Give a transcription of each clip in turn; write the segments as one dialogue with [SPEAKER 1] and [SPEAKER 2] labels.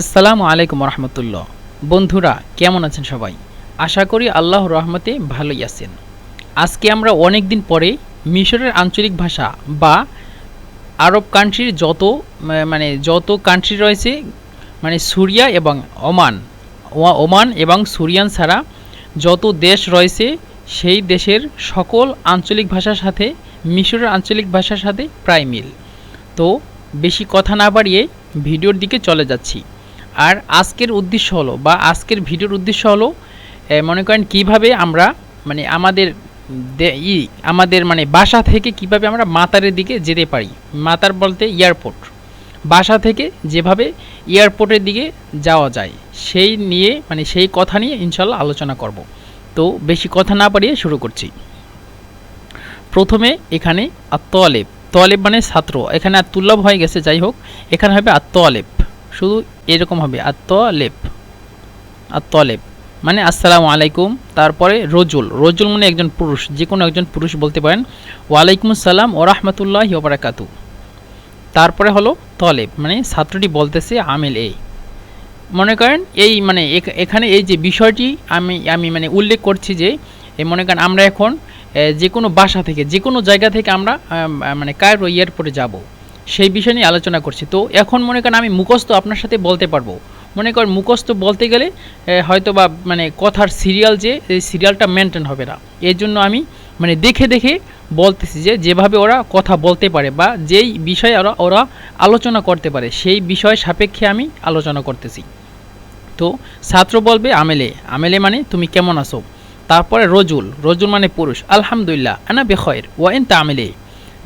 [SPEAKER 1] আসসালামু আলাইকুম রহমতুল্লাহ বন্ধুরা, কেমন আছেন সবাই? আশা করি আল্লাহ রহমতে ভালোই আছেন। আজকে আমরা অনেক দিন পরে মিশরের আঞ্চলিক ভাষা বা আরব কান্ট্রির যত মানে যত কান্ট্রি রয়েছে মানে সুরিয়া এবং ওমান ওমান এবং সুরিয়ান ছাড়া যত দেশ রয়েছে, সেই দেশের সকল আঞ্চলিক ভাষার সাথে, মিশরের আঞ্চলিক ভাষার সাথে প্রায় মিল। তো বেশি কথা না বাড়িয়ে ভিডিওর দিকে চলে যাচ্ছি। আর আজকের উদ্দেশ্য হলো বা আজকের ভিডিওর উদ্দেশ্য হলো মনে করেন কীভাবে আমরা মানে আমাদের ই, আমাদের মানে বাসা থেকে কীভাবে আমরা মাতারের দিকে যেতে পারি। মাতার বলতে এয়ারপোর্ট। বাসা থেকে যেভাবে এয়ারপোর্টের দিকে যাওয়া যায়, সেই নিয়ে মানে সেই কথা নিয়ে ইনশাল্লাহ আলোচনা করব। তো বেশি কথা না বাড়িয়ে শুরু করছি। প্রথমে এখানে আত্মআলেপ তোয়ালেব মানে ছাত্র। এখানে আত্মুল্লভ হয়ে গেছে, যাই হোক। এখানে হবে আত্মআলেপ শুধু এরকম হবে আত্মলেপ আত্মলেপ মানে আসসালামু আলাইকুম, তারপরে রজুল। রজুল মানে একজন পুরুষ যে কোনো একজন পুরুষ বলতে পারেন ওয়ালাইকুম আসসালাম ও রহমতুল্লাহ ওবরাকাতু তারপরে হলো তলেব মানে ছাত্রটি বলতেছে আমিল এ। মনে করেন এই মানে এখানে এই যে বিষয়টি আমি আমি মানে উল্লেখ করছি যে এই মনে করেন আমরা এখন যে কোনো বাসা থেকে যে কোনো জায়গা থেকে আমরা মানে কায়রো এয়ারপোর্টে যাব। সেই বিষয় নিয়ে আলোচনা করছি। তো এখন মনে করেন আমি মুখস্থ আপনার সাথে বলতে পারব। মনে করেন মুখস্থ বলতে গেলে হয়তো বা মানে কথার সিরিয়াল যে, এই সিরিয়ালটা মেনটেন হবে না। এর জন্য আমি মানে দেখে দেখে বলতেছি যে, যেভাবে ওরা কথা বলতে পারে বা যেই বিষয়ে ওরা ওরা আলোচনা করতে পারে, সেই বিষয় সাপেক্ষে আমি আলোচনা করতেছি। তো ছাত্র বলবে আমেলে। আমেলে মানে তুমি কেমন আছো? তারপরে রজুল। রজুল মানে পুরুষ। আলহামদুলিল্লাহ, আনা বেখয়ের। ওয়াইন তামেলে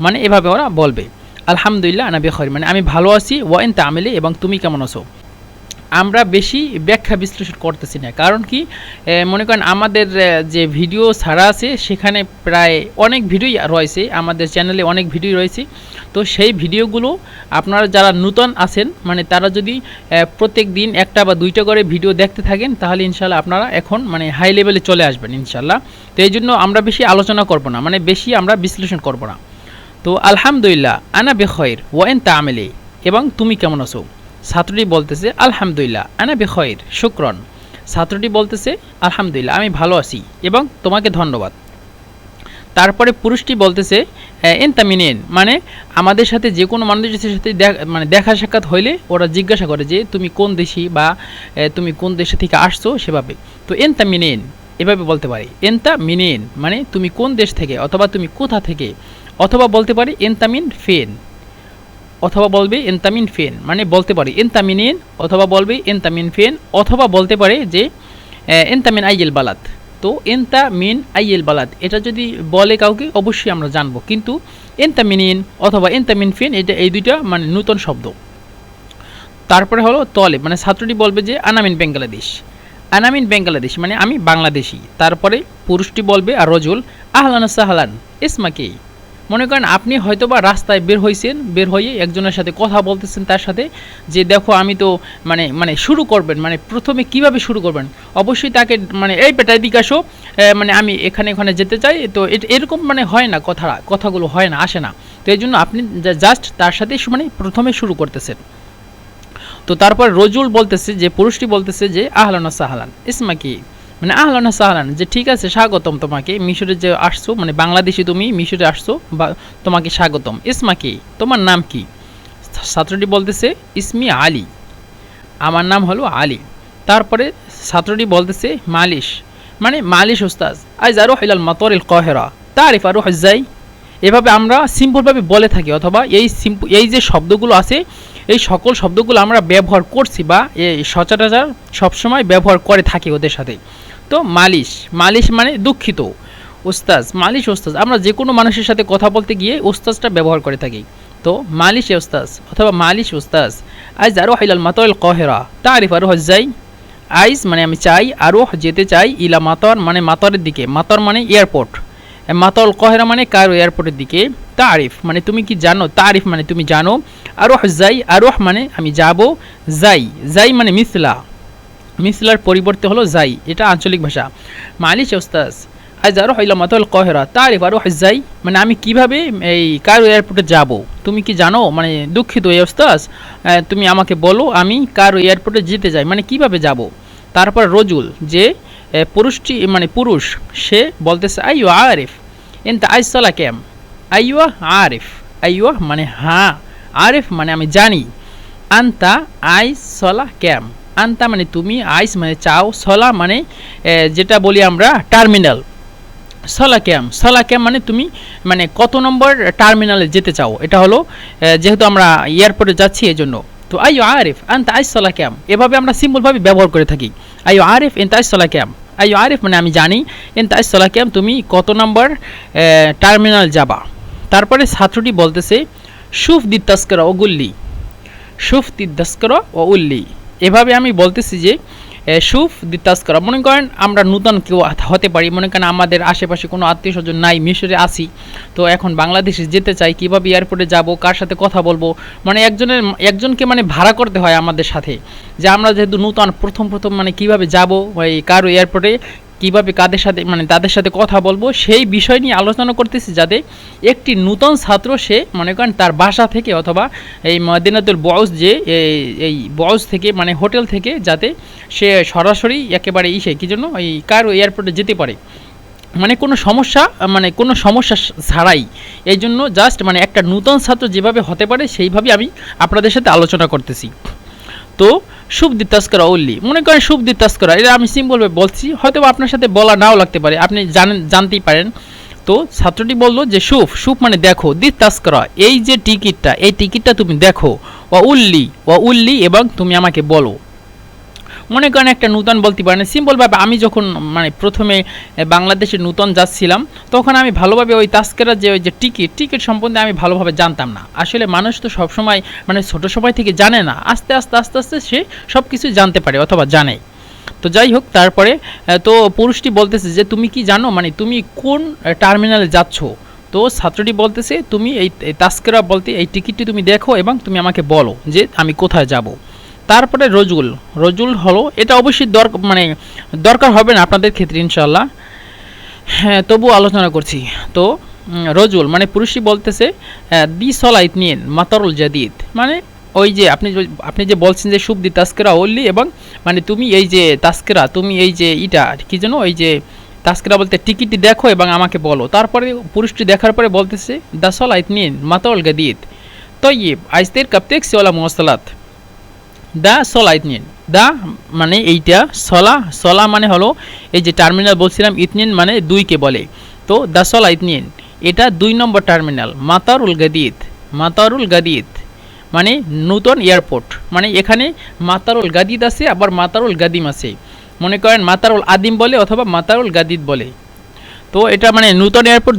[SPEAKER 1] মানে এভাবে ওরা বলবে। আলহামদুলিল্লাহ, আনা বেখয়ের। মানে আমি ভালো আছি ওয়াইন তামেলে এবং তুমি কেমন আছো? আমরা বেশি ব্যাখ্যা বিশ্লেষণ করতেছি না। কারণ কি মনে করেন আমাদের যে ভিডিও ছাড়া আছে, সেখানে প্রায় অনেক ভিডিওই রয়েছে, আমাদের চ্যানেলে অনেক ভিডিও রয়েছে। তো সেই ভিডিওগুলো আপনারা যারা নূতন আছেন মানে তারা যদি প্রত্যেক দিন একটা বা দুইটা করে ভিডিও দেখতে থাকেন, তাহলে ইনশাল্লাহ আপনারা এখন মানে হাই লেভেলে চলে আসবেন ইনশাল্লাহ তো এই জন্য আমরা বেশি আলোচনা করব না মানে বেশি আমরা বিশ্লেষণ করব না। তো আলহামদুলিল্লাহ, আনা বেখয়ের ওয়াইন তামেলে এবং তুমি কেমন আছো? ছাত্রটি বলতেছে, আলহামদুলিল্লাহ, আনা বেখয়ের, শুক্রন। ছাত্রটি বলতেছে, আলহামদুলিল্লাহ, আমি ভালো আছি এবং তোমাকে ধন্যবাদ। তারপরে পুরুষটি বলতেছে এনতামিনেন মানে আমাদের সাথে যে কোনো মানুষের সাথে মানে দেখা সাক্ষাৎ হইলে ওরা জিজ্ঞাসা করে যে, তুমি কোন দেশি বা তুমি কোন দেশে থেকে আসছো? সেভাবে। তো এন এনতামিনেন এভাবে বলতে পারি। এনতা মিনেন মানে তুমি কোন দেশ থেকে অথবা তুমি কোথা থেকে অথবা বলতে পারি এনতামিন ফেন। অথবা বলবে এনতামিন ফেন মানে বলতে পারি এনতামিনেন, অথবা বলবে এনতামিন ফেন, অথবা বলতে পারে যে এনতামিন আইয়েল বালাত। তো এনতা মিন আইয়েল বালাত, এটা যদি বলে কাউকে, অবশ্যই আমরা জানব। কিন্তু এনতামিনিন অথবা এনতামিন ফেন, এটা এই দুইটা মানে নূতন শব্দ। তারপরে হলো তলে মানে ছাত্রটি বলবে যে, আনামিন বাংলাদেশ। আনামিন বাংলাদেশ মানে আমি বাংলাদেশি। তারপরে পুরুষটি বলবে আর রজুল, আহলান সাহলান ইসমাকে মনে করেন আপনি হয়তো বা রাস্তায় বের হয়েছেন বের হয়ে একজনের সাথে কথা বলতেছেন তার সাথে, যে দেখো আমি তো মানে মানে শুরু করবেন মানে প্রথমে কীভাবে শুরু করবেন? অবশ্যই তাকে মানে এই পেটায় দিকে আসো। মানে আমি এখানে এখানে যেতে চাই, তো এরকম মানে হয় না কথা কথাগুলো হয় না, আসে না। তো এই জন্য আপনি জাস্ট তার সাথে মানে প্রথমে শুরু করতেছেন। তো তারপর রজুল বলতেছে যে, পুরুষটি বলতেছে যে, আহলানা সাহলান, ইসমা কি? মানে আহলানা সাহলান, যে ঠিক আছে, স্বাগতম তোমাকে, মিশরে যে আসছো মানে বাংলাদেশি তুমি মিশরে আসছো, বা তোমাকে স্বাগতম। ইসমা কি? তোমার নাম কি? ছাত্রটি বলতেছে, ইসমি আলী। আমার নাম হলো আলী। তারপরে ছাত্রটি বলতেছে, মালিশ। মানে মালিশ ওস্তাজ আজ আরও হিলাল মাতরিল কহেরা। তারিফ আরও হজ্জাই এভাবে আমরা সিম্পলভাবে বলে থাকি, অথবা এই সিম্প এই যে শব্দগুলো আছে এই সকল শব্দগুলো আমরা ব্যবহার করছি বা এই সচরাচর সবসময় ব্যবহার করে থাকি ওদের সাথে। তো মালিশ মালিশ মানে দুঃখিত। ওস্তাজ, মালিশ ওস্তাজ, আমরা যে কোনো মানুষের সাথে কথা বলতে গিয়ে ওস্তাজটা ব্যবহার করে থাকি। তো মালিশ ওস্তাজ অথবা মালিশ ওস্তাজ আজ আরও হাইলাল মাতল কহেরা, তারিফ আরও হজ্জাই আইজ মানে আমি চাই, আরও যেতে চাই, ইলা মাতর মানে মাতরের দিকে, মাতর মানে এয়ারপোর্ট। মাতল কহেরা মানে কারও এয়ারপোর্টের দিকে। তারিফ মানে তুমি কি জানো? তারিফ মানে তুমি জানো। আরোহ যাই, আরোহ মানে আমি যাব, যাই। যাই মানে মিসলা। মিসলার পরিবর্তে হলো যাই, এটা আঞ্চলিক ভাষা। মালিশ ওস্তাজ আজ আরও হইলাম মাতাল কহেরা। তারিফ আরও যাই মানে আমি কীভাবে এই কারও এয়ারপোর্টে যাব? তুমি কি জানো? মানে দুঃখিত ওস্তাজ তুমি আমাকে বলো, আমি কারও এয়ারপোর্টে যেতে যাই মানে কীভাবে যাব? তারপর রজুল, যে পুরুষটি মানে পুরুষ, সে বলতেছে, আইয়ো আরিফ, এনতা আইসলা ক্যাম আইয়ো আরিফ আইয়ো মানে হ্যাঁ আরিফ মানে আমি জানি আন্তা আইস সলা ক্যাম আন্তা মানে তুমি আইস মানে চাও সলা মানে যেটা বলি আমরা টার্মিনাল সলা ক্যাম সলা ক্যাম মানে তুমি মানে কত নম্বর টার্মিনালে যেতে চাও? এটা হলো যেহেতু আমরা এয়ারপোর্টে যাচ্ছি এই জন্য তো আইও আরিফ, আন্তা আইস সলা ক্যাম? এভাবে আমরা সিম্পলভাবে ব্যবহার করে থাকি। আইও আরিফ, এন্তা আইস সলা ক্যাম? আইও আরিফ মানে আমি জানি, এন্তা আইস সলা ক্যাম, তুমি কত নম্বর টার্মিনাল যাবা? তারপরে ছাত্রটি বলতেছে, সুফ দি তস্করা ও গুল্লি। সুফ দি তস্করা ও উল্লি। এভাবে আমি বলতেছি যে সুফ দি তস্করা। মনে করেন আমরা নূতন কেউ হতে পারি, মনে করেন আমাদের আশেপাশে কোনো আত্মীয় স্বজন নাই, মিশরে আসি তো এখন বাংলাদেশে যেতে চাই, কীভাবে এয়ারপোর্টে যাব, কার সাথে কথা বলব? মানে একজনের, একজনকে মানে ভাড়া করতে হয় আমাদের সাথে। যে আমরা যেহেতু নূতন, প্রথম প্রথম মানে কীভাবে যাব এই কারও এয়ারপোর্টে কীভাবে কাদের সাথে মানে তাদের সাথে কথা বলব, সেই বিষয় নিয়ে আলোচনা করতেছি যাতে একটি নূতন ছাত্র সে, মনে করেন তার বাসা থেকে অথবা এই মদিনাতুল বয়স যে, এই- বয়স থেকে মানে হোটেল থেকে, যাতে সে সরাসরি একেবারে ইসে, কী জন্য? এই কারও এয়ারপোর্টে যেতে পারে। মানে কোনো সমস্যা মানে কোনো সমস্যা ছাড়াই। এই জন্য জাস্ট মানে একটা নূতন ছাত্র যেভাবে হতে পারে সেইভাবে আমি আপনাদের সাথে আলোচনা করতেছি। তো শুভদি তাস্করা উল্লি মনে করেন শুভদি তাস্করা, এটা আমি সিম্পলভাবে বলছি হয়তো আপনার সাথে বলা নাও লাগতে পারে, আপনি জানেন, জানতেই পারেন। তো ছাত্রটি বলল যে সুফ সুফ মানে দেখো দি তাস্করা, এই যে টিকিটটা, এই টিকিটটা তুমি দেখো ও উল্লি ও উল্লি এবং তুমি আমাকে বলো। মনে করেন একটা নূতন বলতে পারেন সিম্পলভাবে আমি যখন মানে প্রথমে বাংলাদেশে নূতন যাচ্ছিলাম, তখন আমি ভালোভাবে ওই তাস্কেরা যে ওই যে টিকিট টিকিট সম্বন্ধে আমি ভালোভাবে জানতাম না। আসলে মানুষ তো সবসময় মানে ছোটো সময় থেকে জানে না, আস্তে আস্তে আস্তে আস্তে সে সব কিছু জানতে পারে অথবা জানে। তো যাই হোক, তারপরে তো পুরুষটি বলতেছে যে, তুমি কি জানো মানে তুমি কোন টার্মিনালে যাচ্ছ? তো ছাত্রটি বলতেছে, তুমি এই তাস্কেরা বলতে এই টিকিটটি তুমি দেখো এবং তুমি আমাকে বলো যে আমি কোথায় যাব। তারপরে রজুল। রজুল হলো, এটা অবশ্যই দরকার মানে দরকার হবে না আপনাদের ক্ষেত্রে ইনশাল্লাহ হ্যাঁ তবু আলোচনা করছি। তো রজুল মানে পুরুষই বলতেছে দি সলাইত নিন মাতারুল জাদিদ। মানে ওই যে আপনি আপনি যে বলছেন যে সুবদি তাস্কেরা ওল্লি এবং মানে তুমি এই যে তাস্কেরা, তুমি এই যে ইটা কি যেন ওই যে তাস্কেরা বলতে টিকিটটি দেখো এবং আমাকে বলো। তারপরে পুরুষটি দেখার পরে বলতেছে, দা সলাইত নিন মাতারুল গাদিদ। তৈব আইস্তের কাপ্তেক সেওলা মোয়াসালাত দা সলা ইতনিন। দা মানে এইটা সলা সলা মানে হলো এই যে টার্মিনাল বলছিলাম, ইতনিন মানে দুইকে বলে। তো দা সলা ইতনিন, এটা দুই নম্বর টার্মিনাল মাতারুল গাদিদ মাতারুল গাদিদ মানে নূতন এয়ারপোর্ট মানে এখানে মাতারুল গাদিদ আছে, আবার মাতারুল গাদিম আছে। মনে করেন মাতারুল আদিম বলে অথবা মাতারুল গাদিদ বলে। তো এটা মানে নূতন এয়ারপোর্ট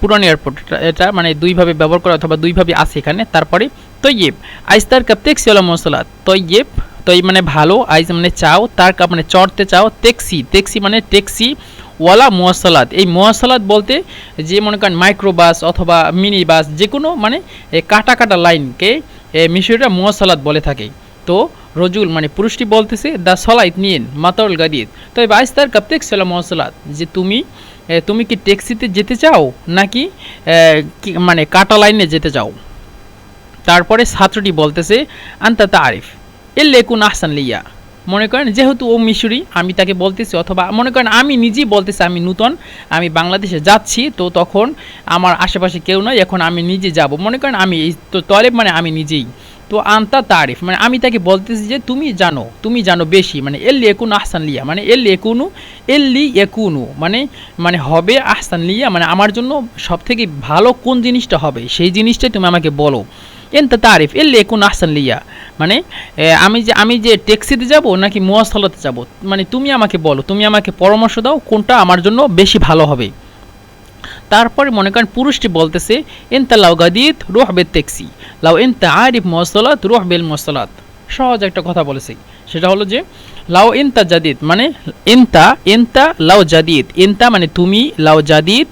[SPEAKER 1] পুরান এয়ারপোর্ট, এটা- এটা মানে দুইভাবে ব্যবহার করা অথবা দুইভাবে আছে এখানে, তারপরে তৈয়েব। আইস্তার কাপ্তেক সিওলা মশলা। তৈয়েব তৈ মানে ভালো আইস মানে চাও তার কাপ মানে চড়তে চাও টেক্সি টেক্সি মানে ট্যাক্সি ওয়ালা মোয়াসালাত এই মোয়াসালাত বলতে যে মনে করেন মাইক্রো বাস অথবা মিনি বাস যে কোনো মানে কাটা কাটা লাইনকে এ, মিশরীরা মোয়াসালাত বলে থাকে। তো রজুল মানে পুরুষটি বলতেছে দ্য সলাইত নিন মাতাউল গাদিদ তো এই বাইশ তার কাপ্তেক সালাম মহসলাত যে তুমি তুমি কি ট্যাক্সিতে যেতে চাও নাকি মানে কাটা লাইনে যেতে চাও? তারপরে ছাত্রটি বলতেছে, আন্তা তারিফ এর লেকুন আহসান লিয়া। মনে করেন, যেহেতু ও মিশরি, আমি তাকে বলতেছি অথবা মনে করেন, আমি নিজেই বলতেছি আমি নূতন, আমি বাংলাদেশে যাচ্ছি, তো তখন আমার আশেপাশে কেউ নয় এখন আমি নিজে যাব। মনে করেন, আমি এই তো তলেব মানে আমি নিজেই। তো আন্তা তারিফ মানে আমি তাকে বলতেছি যে, তুমি জানো তুমি জানো বেশি মানে এল্লি একুন আহসান লিয়া মানে এল্লি একুনু এল্লি একুনু মানে মানে হবে আহসান লিয়া মানে আমার জন্য সব থেকে ভালো কোন জিনিসটা হবে? সেই জিনিসটাই তুমি আমাকে বলো। এনতা তারিফ এল্লি একুন আহসান লিয়া মানে আমি যে আমি যে ট্যাক্সিতে যাব নাকি মোয়াস্থলতে যাব? মানে তুমি আমাকে বলো, তুমি আমাকে পরামর্শ দাও কোনটা আমার জন্য বেশি ভালো হবে। তারপরে মনে করেন পুরুষটি বলতেছে এনতা লাউ গাদিত রুহ বে ট্যাক্সি লাউ এনতা আরিফ মসলাত রুহ বেল মসলাত সহজ একটা কথা বলেছি। সেটা হলো যে লাউ ইনতা জাদিদ মানে ইনতা ইনতা লাউ জাদিদ ইনতা মানে তুমি লাউ জাদিদ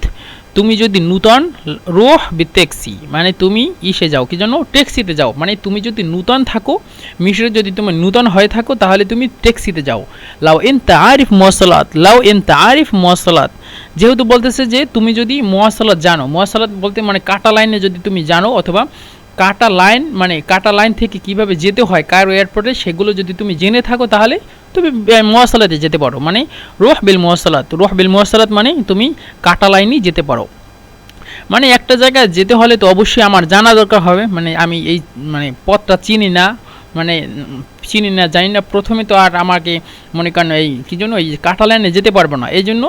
[SPEAKER 1] তুমি যদি নূতন রোহ বি ট্যাক্সি মানে তুমি ইসে যাও, কি জন্য ট্যাক্সিতে যাও। মানে তুমি যদি নূতন থাকো, মিশরে যদি তুমি নূতন হয়ে থাকো, তাহলে তুমি ট্যাক্সিতে যাও। লাও এন তারিফ মশলাত লাও এন তারিফ মশলাত যেহেতু বলতেছে যে তুমি যদি মোয়াসালাত জানো মোয়াসালাত বলতে মানে কাটা লাইনে যদি তুমি জানো, অথবা কাটা লাইন মানে কাটা লাইন থেকে কীভাবে যেতে হয়, কার এয়ারপোর্টে, সেগুলো যদি তুমি জেনে থাকো, তাহলে তুমি মোয়াসালাতে যেতে পারো। মানে রোহ বিল মোয়াসালাত রোহ বিল মোয়াসালাত মানে তুমি কাটা লাইনই যেতে পারো। মানে একটা জায়গায় যেতে হলে তো অবশ্যই আমার জানা দরকার হবে। মানে আমি এই মানে পথটা চিনি না। মানে চিনি না জানি না। প্রথমে তো আর আমাকে মনে করেন এই কী জন্য এই কাটা লাইনে যেতে পারব না। এই জন্য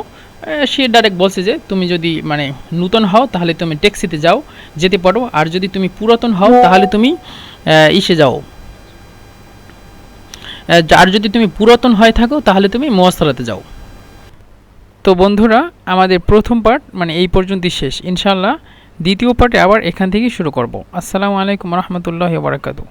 [SPEAKER 1] সে ডাইরেক্ট বলছে যে তুমি যদি মানে নূতন হও তাহলে তুমি ট্যাক্সিতে যাও যেতে পারো। আর যদি তুমি পুরাতন হও তাহলে তুমি ইসে যাও। আর যদি তুমি পুরাতন হয়ে থাকো, তাহলে তুমি মোয়াসালাতে যাও। তো বন্ধুরা, আমাদের প্রথম পার্ট মানে এই পর্যন্তই শেষ। ইনশাল্লাহ দ্বিতীয় পার্টে আবার এখান থেকেই শুরু করব। আসসালামু আলাইকুম রহমতুল্লাহ বারাকাতু